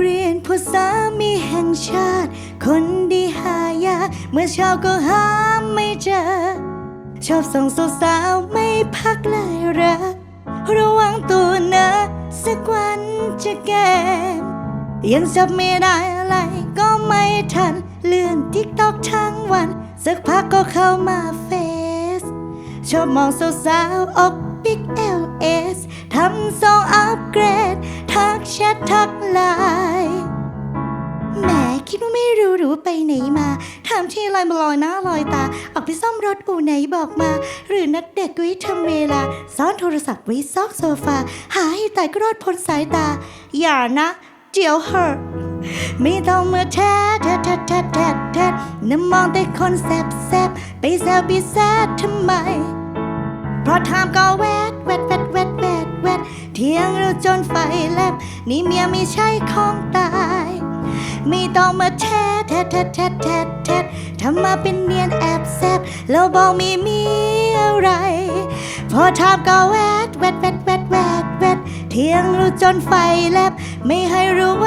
เรียนผู้สามีแห่งชาติ คนดีหายาเมื่อเช้าก็หาไม่เจอ ชอบส่งสาวๆไม่พักเลยรัก ระวังตัวนะ สักวันจะแก่ยังจับไม่ได้อะไรก็ไม่ทัน เลื่อนทิกตอกทั้งวัน สักพักก็เข้ามาเฟซ ชอบมองสาวๆอกบิ๊กเอลเอสทำทรงอัปเกรด ทักแชททัก คิดว่าไม่รู้หรือว่าไปไหนมาถามที่ไรมาลอยหน้าลอยตา ออกไปซ่อมรถอู่ไหนบอกมา หรือนัดเด็กไว้ทำเวลา ซ่อนโทรศัพท์ไว้ซอกโซฟา หาให้ตายก็รอดพ้นสายตา อย่านะเดี๋ยวเหอะไม่ต้องมาแท้แท้แท้แท้แท้แท้น้ำมองแต่คนแซบแซบไปแซวปีแซดทำไม เพราะทามก็แวดแวดแวดแวดแวดแวดเที่ยงเราจนไฟแลบนี่เมียไม่ใช่ของตา ไม่ต้องมาแทะแทะแทะแทะแทะแท้ทำมาเป็นเนียนแอบแซบแล้วบอกไม่มีอะไร พอถามก็แวดแวดแวดแวดแวดแวดเที่ยงรู้จนไฟแลบไม่ให้รู้แว